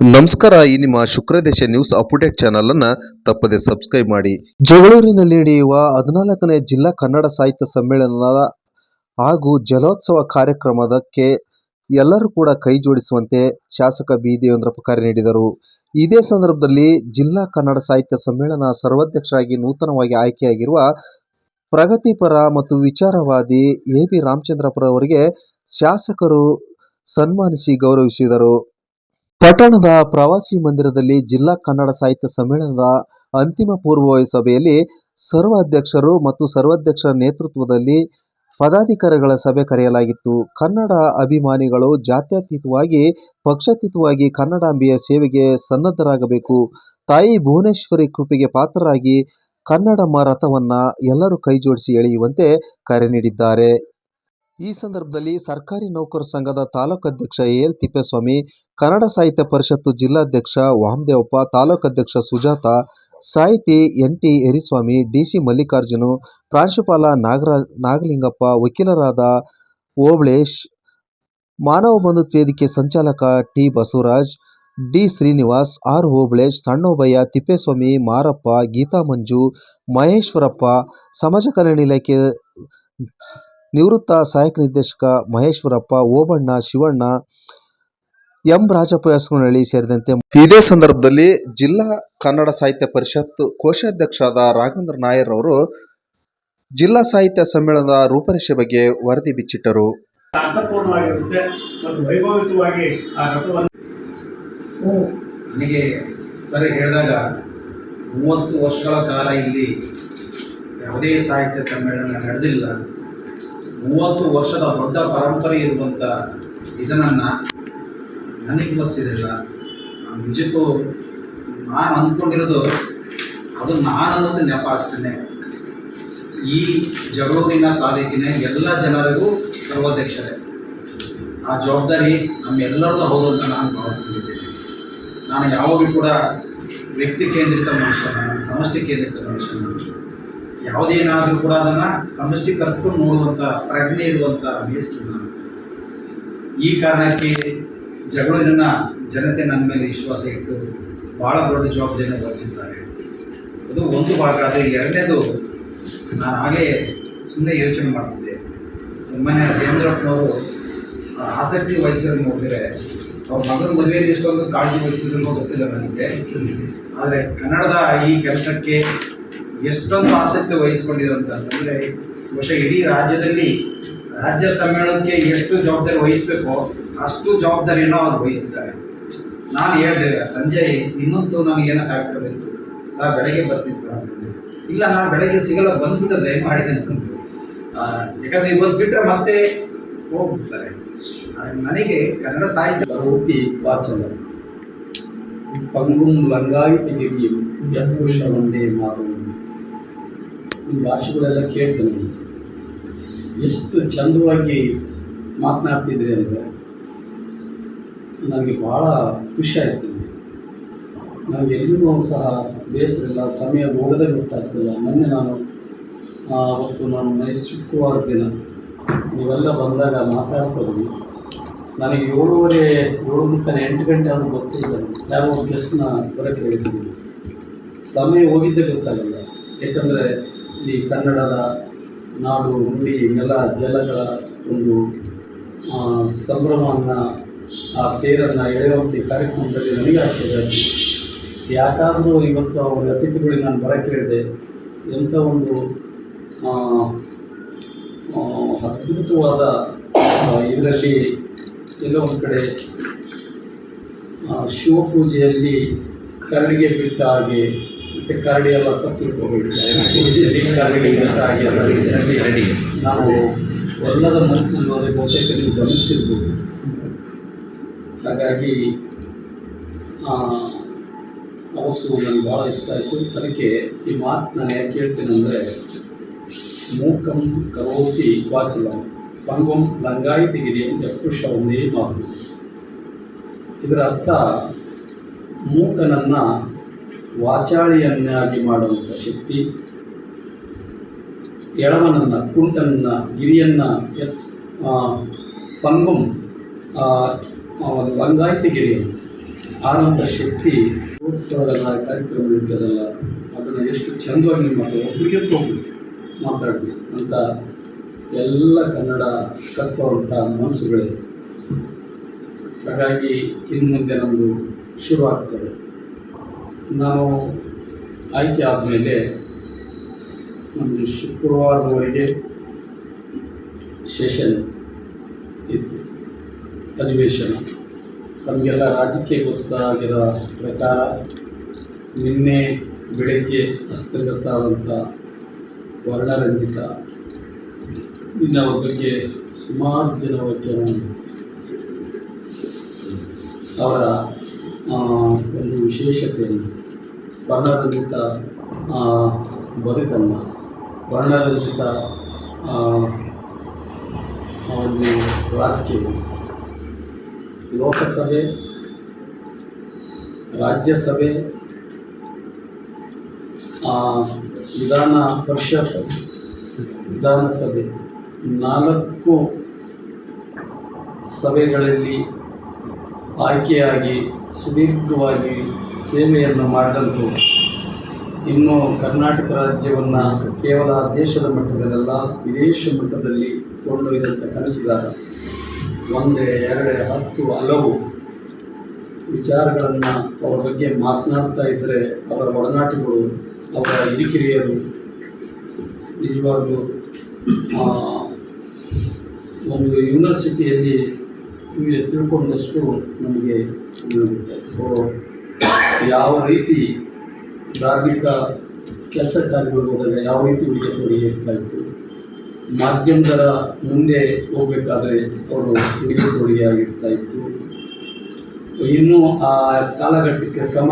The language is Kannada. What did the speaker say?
ನಮಸ್ಕಾರ, ಈ ನಿಮ್ಮ ಶುಕ್ರದೇಶ ನ್ಯೂಸ್ ಅಪ್ಡೇಟ್ ಚಾನಲ್ ಅನ್ನ ತಪ್ಪದೆ ಸಬ್ಸ್ಕ್ರೈಬ್ ಮಾಡಿ. ಜಗಳೂರಿನಲ್ಲಿ ನಡೆಯುವ ಹದಿನಾಲ್ಕನೇ ಜಿಲ್ಲಾ ಕನ್ನಡ ಸಾಹಿತ್ಯ ಸಮ್ಮೇಳನದ ಹಾಗೂ ಜಲೋತ್ಸವ ಕಾರ್ಯಕ್ರಮದಕ್ಕೆ ಎಲ್ಲರೂ ಕೂಡ ಕೈ ಜೋಡಿಸುವಂತೆ ಶಾಸಕ ಬಿ. ದೇವೇಂದ್ರಪ್ಪ ಕರೆ ನೀಡಿದರು. ಇದೇ ಸಂದರ್ಭದಲ್ಲಿ ಜಿಲ್ಲಾ ಕನ್ನಡ ಸಾಹಿತ್ಯ ಸಮ್ಮೇಳನ ಸರ್ವಾಧ್ಯಕ್ಷರಾಗಿ ನೂತನವಾಗಿ ಆಯ್ಕೆಯಾಗಿರುವ ಪ್ರಗತಿಪರ ಮತ್ತು ವಿಚಾರವಾದಿ ಎ. ಬಿ. ರಾಮಚಂದ್ರಪ್ಪರವರಿಗೆ ಶಾಸಕರು ಸನ್ಮಾನಿಸಿ ಗೌರವಿಸಿದರು. ಪಟ್ಟಣದ ಪ್ರವಾಸಿ ಮಂದಿರದಲ್ಲಿ ಜಿಲ್ಲಾ ಕನ್ನಡ ಸಾಹಿತ್ಯ ಸಮ್ಮೇಳನದ ಅಂತಿಮ ಪೂರ್ವಭಾವಿ ಸಭೆಯಲ್ಲಿ ಸರ್ವಾಧ್ಯಕ್ಷರು ಮತ್ತು ಸರ್ವಾಧ್ಯಕ್ಷರ ನೇತೃತ್ವದಲ್ಲಿ ಪದಾಧಿಕಾರಿಗಳ ಸಭೆ ಕರೆಯಲಾಗಿತ್ತು. ಕನ್ನಡ ಅಭಿಮಾನಿಗಳು ಜಾತ್ಯತೀತವಾಗಿ, ಪಕ್ಷಾತೀತವಾಗಿ ಕನ್ನಡಾಂಬೆಯ ಸೇವೆಗೆ ಸನ್ನದ್ಧರಾಗಬೇಕು. ತಾಯಿ ಭುವನೇಶ್ವರಿ ಕೃಪೆಗೆ ಪಾತ್ರರಾಗಿ ಕನ್ನಡಮ್ಮ ರಥವನ್ನು ಎಲ್ಲರೂ ಕೈಜೋಡಿಸಿ ಎಳೆಯುವಂತೆ ಕರೆ ನೀಡಿದ್ದಾರೆ. ಈ ಸಂದರ್ಭದಲ್ಲಿ ಸರ್ಕಾರಿ ನೌಕರ ಸಂಘದ ತಾಲೂಕು ಅಧ್ಯಕ್ಷ ಎಲ್ ತಿಪ್ಪೇಸ್ವಾಮಿ, ಕನ್ನಡ ಸಾಹಿತ್ಯ ಪರಿಷತ್ತು ಜಿಲ್ಲಾಧ್ಯಕ್ಷ ವಾಮದೇವಪ್ಪ, ತಾಲೂಕು ಅಧ್ಯಕ್ಷ ಸುಜಾತ, ಸಾಹಿತಿ N T Yariswamy DC Mallikarjun, ಪ್ರಾಂಶುಪಾಲ ನಾಗರ, ನಾಗಲಿಂಗಪ್ಪ, ವಕೀಲರಾದ ಓಬಳೇಶ್, ಮಾನವ ಬಂಧುತ್ವ ವೇದಿಕೆ ಸಂಚಾಲಕ T. Basavaraj, D. Srinivas, R. Obalesh, Sannobayya, Thippeswamy, Marappa, Geetha Manju, Maheshwarappa, ಸಮಾಜ ಕಲ್ಯಾಣ ಇಲಾಖೆ ನಿವೃತ್ತ ಸಹಾಯಕ ನಿರ್ದೇಶಕ ಮಹೇಶ್ವರಪ್ಪ ಓಬಣ್ಣ ಶಿವಣ್ಣ ಎಂ ರಾಜಪ್ಪ ಯಸ್ಕನಹಳ್ಳಿ ಸೇರಿದಂತೆ ಇದೇ ಸಂದರ್ಭದಲ್ಲಿ ಜಿಲ್ಲಾ ಕನ್ನಡ ಸಾಹಿತ್ಯ ಪರಿಷತ್ ಕೋಶಾಧ್ಯಕ್ಷರಾದ ರಾಘವೇಂದ್ರ ನಾಯರ್ ಅವರು ಜಿಲ್ಲಾ ಸಾಹಿತ್ಯ ಸಮ್ಮೇಳನದ ರೂಪರೇಷೆ ಬಗ್ಗೆ ವರದಿ ಬಿಚ್ಚಿಟ್ಟರು. ಅರ್ಥಪೂರ್ಣವಾಗಿರುತ್ತೆ ಮತ್ತು ವೈಭವಿತವಾಗಿ ಆ ರಥವನ್ನು ನನಗೆ ಸರಿ ಹೇಳಿದಾಗ ಮೂವತ್ತು ವರ್ಷಗಳ ಕಾಲ ಇಲ್ಲಿ ಯಾವುದೇ ಸಾಹಿತ್ಯ ಸಮ್ಮೇಳನ ನಡೆದಿಲ್ಲ. ಮೂವತ್ತು ವರ್ಷದ ದೊಡ್ಡ ಪರಂಪರೆ ಇರುವಂಥ ಇದನ್ನು ನನಗೆ ಗೊತ್ತಿರಲಿಲ್ಲ. ನಿಜಕ್ಕೂ ನಾನು ಅಂದ್ಕೊಂಡಿರೋದು ಅದು ನಾನು ಅನ್ನೋದು ನೆಪ ಅಷ್ಟೇ ಈ ಜಗಳೂರಿನ ತಾಲೂಕಿನ ಎಲ್ಲ ಜನರಿಗೂ ಸರ್ವಾಧ್ಯಕ್ಷರೇ. ಆ ಜವಾಬ್ದಾರಿ ನಮ್ಮೆಲ್ಲರದ್ದು ಹೌದು ಅಂತ ನಾನು ಭಾವಿಸ್ಕೊಂಡಿದ್ದೇನೆ. ನಾನು ಯಾವಾಗಲೂ ಕೂಡ ವ್ಯಕ್ತಿ ಕೇಂದ್ರಿತ ಮನುಷ್ಯ, ನಾನು ಸಮಷ್ಟಿ ಕೇಂದ್ರಿತ ಮನುಷ್ಯ. ನಾನು ಯಾವುದೇನಾದರೂ ಕೂಡ ಅದನ್ನು ಸಮಷ್ಟೀಕರಿಸ್ಕೊಂಡು ನೋಡುವಂಥ ಪ್ರಜ್ಞೆ ಇರುವಂಥ ಮೇಸ್ಟ್ರು ನಾನು. ಈ ಕಾರಣಕ್ಕೆ ಜಗಳೂರಿನ ಜನತೆ ನನ್ನ ಮೇಲೆ ವಿಶ್ವಾಸ ಇಟ್ಟು ಭಾಳ ದೊಡ್ಡ ಜವಾಬ್ದಾರಿಯನ್ನು ವಹಿಸಿದ್ದಾರೆ. ಅದು ಒಂದು ಭಾಗ ಆದರೆ ಎರಡನೇದು ನಾನು ಆಗಲೇ ಸುಮ್ಮನೆ ಯೋಚನೆ ಮಾಡ್ತಿದ್ದೆ. ಸನ್ಮಾನ್ಯ ದೇವೇಂದ್ರಪ್ಪನವರು ಆ, ಆಸಕ್ತಿ ವಹಿಸಿದ್ರು ನೋಡಿದ್ರೆ ಅವ್ರ ಮಗನ ಮದುವೆಯಲ್ಲಿ ಎಷ್ಟೊಂದು ಕಾಳಜಿ ವಹಿಸಿದ್ರು ಗೊತ್ತಿಲ್ಲ ನನಗೆ. ಆದರೆ ಕನ್ನಡದ ಈ ಕೆಲಸಕ್ಕೆ ಎಷ್ಟೊಂದು ಆಸಕ್ತಿ ವಹಿಸ್ಕೊಂಡಿದ್ದಾರೆ ಅಂತಂದರೆ ಬಹುಶಃ ಇಡೀ ರಾಜ್ಯದಲ್ಲಿ ರಾಜ್ಯ ಸಮ್ಮೇಳನಕ್ಕೆ ಎಷ್ಟು ಜವಾಬ್ದಾರಿ ವಹಿಸಬೇಕೋ ಅಷ್ಟು ಜವಾಬ್ದಾರಿಯನ್ನು ಅವರು ವಹಿಸಿದ್ದಾರೆ ನಾನು ಹೇಳಿದೆ ಸಂಜೆ ಇನ್ನೊಂದು ನನಗೆ ಹಾಕ್ಕೋಬೇಕು ಸರ್ ಬೆಳಗ್ಗೆ ಬರ್ತೀನಿ ಸರ್ ಅಂತಂದೆ ಇಲ್ಲ ನಾನು ಬೆಳಗ್ಗೆ ಸಿಗಲ್ಲ ಬಂದ್ಬಿಟ್ಟು ದಯ ಮಾಡಿದೆ ಆ, ಯಾಕಂದ್ರೆ ಇವತ್ತು ಬಿಟ್ಟರೆ ಮತ್ತೆ ಹೋಗ್ಬಿಡ್ತಾರೆ. ನನಗೆ ಕನ್ನಡ ಸಾಹಿತ್ಯ ಕರೋತಿ ವಾಚನ. ಪಂಗುಂ ಲಂಗಾಯಿತಿ ಗಿರಿಯು ಯತ್ಪುರುಷ ಒಂದೇ ಮಾತು ಈ ಭಾಷೆಗಳೆಲ್ಲ ಕೇಳ್ತೀನಿ. ಎಷ್ಟು ಚಂದವಾಗಿ ಮಾತನಾಡ್ತಿದ್ರಿ ಅಂದರೆ ನನಗೆ ಭಾಳ ಖುಷಿ ಆಯ್ತು. ನನಗೆ ಎಲ್ಲಿಗೂ ಸಹ ಬೇಸರ ಇಲ್ಲ, ಸಮಯ ಹೋಗದೆ ಗೊತ್ತಾಗ್ತಿಲ್ಲ. ಮೊನ್ನೆ ನಾನು ಅವತ್ತು ನಾನು ಮನೆ ಶುಕ್ರವಾರ ದಿನ ನೀವೆಲ್ಲ ಬಂದಾಗ ಮಾತಾಡ್ತಿದ್ವಿ. ನನಗೆ ಏಳುವರೆ ಏಳು ಮುಕ್ಕಾಲು ಎಂಟು ಗಂಟೆ ಆದರೂ ಗೊತ್ತಿಲ್ಲ. ಯಾವ ಒಂದು ಗೆಸ್ಟ್ನ ಬರೋಕ್ಕೆ ಹೇಳಿದ್ದೀನಿ ಸಮಯ ಹೋಗಿದ್ದೇ ಗೊತ್ತಾಗಲ್ಲ. ಏಕೆಂದರೆ ಈ ಕನ್ನಡದ ನಾಡು, ನುಡಿ, ನೆಲ, ಜಲಗಳ ಒಂದು ಸಂಭ್ರಮವನ್ನು ಆ ತೇರನ್ನು ಎಳೆಯುವಂಥ ಕಾರ್ಯಕ್ರಮದಲ್ಲಿ ನನಗೆ ಆಶ್ಚರ್ಯ. ಯಾಕಾದರೂ ಇವತ್ತು ಅವರ ಅತಿಥಿಗಳಿಗೆ ನಾನು ಬರೋಕ್ಕೆ ಹೇಳಿದೆ ಎಂಥ ಒಂದು ಅದ್ಭುತವಾದ ಇದರಲ್ಲಿ ಎಲ್ಲೋ ಒಂದು ಕಡೆ ಶಿವಪೂಜೆಯಲ್ಲಿ ಕರಡಿಗೆ ಬಿಟ್ಟ ಹಾಗೆ ಮತ್ತು ಕರಡಿ ಎಲ್ಲ ಹಾಗೆ ನಾವು ಒಲ್ಲದ ಮನಸ್ಸಲ್ಲಿ ಹೋದರೆ ಬಹುತೇಕ ನೀವು ಗಮನಿಸಿರ್ಬೋದು. ಹಾಗಾಗಿ ಆ, ಅವತ್ತು ನನಗೆ ಭಾಳ ಇಷ್ಟ ಆಯಿತು. ಅದಕ್ಕೆ ಈ ಮಾತು ನಾನು ಯಾಕೆ ಹೇಳ್ತೀನಿ ಅಂದರೆ ಮೂಕಂ ಕರೋತಿ ವಾಚಲಂ ಪಂಗಂ ಲಂಗಾಯಿತಿಗಿರಿ ಯಪುರುಷ ಒಂದೇ ಮಾತು. ಇದರ ಅರ್ಥ ಮೂಕನನ್ನು ವಾಚಾಳಿಯನ್ನಾಗಿ ಮಾಡುವಂಥ ಶಕ್ತಿ, ಎಳವನನ್ನು, ಕುಂಟನ್ನು, ಗಿರಿಯನ್ನು ಎತ್ ಪಂಗುಂ ಲಂಗಾಯಿತಿ ಗಿರಿಯನ್ನು ಆನಂದ ಶಕ್ತಿ ಉತ್ಸವದಲ್ಲ ಕಾರ್ಯಕ್ರಮ ಇರ್ತದಲ್ಲ ಅದನ್ನು ಎಷ್ಟು ಚಂದವಾಗಿ ನಿಮ್ಮ ಒಬ್ಬರಿಗೆ ಒಬ್ಬರು ಮಾತಾಡಿ ಅಂತ ಎಲ್ಲ ಕನ್ನಡ ಕಟ್ಟುವಂಥ ಮನಸ್ಸುಗಳಿವೆ ಹಾಗಾಗಿ ಇನ್ನು ಮುಂದೆ ನಮ್ಮದು ಶುರು ಆಗ್ತದೆ. ನಾವು ಆಯ್ಕೆ ಆದಮೇಲೆ ಒಂದು ಶುಕ್ರವಾರದವರೆಗೆ ಸೆಷನ್ ಇತ್ತು, ಅಧಿವೇಶನ. ನಮಗೆಲ್ಲ ರಾಜಕೀಯ ಗೊತ್ತಾಗಿರೋ ಪ್ರಕಾರ ನಿನ್ನೆ ಬೆಳಗ್ಗೆ ಹಸ್ತಗತ ವರ್ಣರಂಜಿತ ಅವ್ರ ಬಗ್ಗೆ ಸುಮಾರು ಜನ ಬಗ್ಗೆ ಅವರ ಒಂದು ವಿಶೇಷತೆಯನ್ನು ವರ್ಣರಂಜಿತ ಬದುಕನ್ನು ವರ್ಣರಂಜಿತ ಒಂದು ರಾಜಕೀಯ. ಲೋಕಸಭೆ, ರಾಜ್ಯಸಭೆ ವಿಧಾನ ಪರಿಷತ್, ವಿಧಾನಸಭೆ. ನಾಲ್ಕು ಸಭೆಗಳಲ್ಲಿ ಆಯ್ಕೆಯಾಗಿ ಸುದೀರ್ಘವಾಗಿ ಸೇವೆಯನ್ನು ಮಾಡಿದಂತು ಇನ್ನು ಕರ್ನಾಟಕ ರಾಜ್ಯವನ್ನು ಕೇವಲ ದೇಶದ ಮಟ್ಟದಲ್ಲೆಲ್ಲ ವಿದೇಶ ಮಟ್ಟದಲ್ಲಿ ಕೊಂಡೊಯ್ದಂಥ ಕನಸುಗಾರ. ಒಂದೇ, ಎರಡೇ, ಹತ್ತು ಹಲವು ವಿಚಾರಗಳನ್ನು ಅವರ ಬಗ್ಗೆ ಮಾತನಾಡ್ತಾ ಇದ್ದರೆ ಅವರ ಒಡನಾಟಗಳು, ಅವರ ಹಿರಿಕಿರಿಯರು ನಿಜವಾಗ್ಲೂ ಒಂದು ಯೂನಿವರ್ಸಿಟಿಯಲ್ಲಿ ತಿಳ್ಕೊಂಡಷ್ಟು ನಮಗೆ ಯಾವ ರೀತಿ ಧಾರ್ಮಿಕ ಕೆಲಸ ಕಾರ್ಯಗಳು ಹೋದಾಗ ಯಾವ ರೀತಿ ಉಡುಗೆ ತೊಡುಗೆ ಇರ್ತಾ ಇತ್ತು ಮಾಧ್ಯಮದರ ಮುಂದೆ ಹೋಗಬೇಕಾದ್ರೆ ಅವರು ಉಡುಗೆ ತೊಡುಗೆ ಆಗಿರ್ತಾ ಇತ್ತು ಇನ್ನು ಆ ಕಾಲಘಟ್ಟಕ್ಕೆ ಸಮ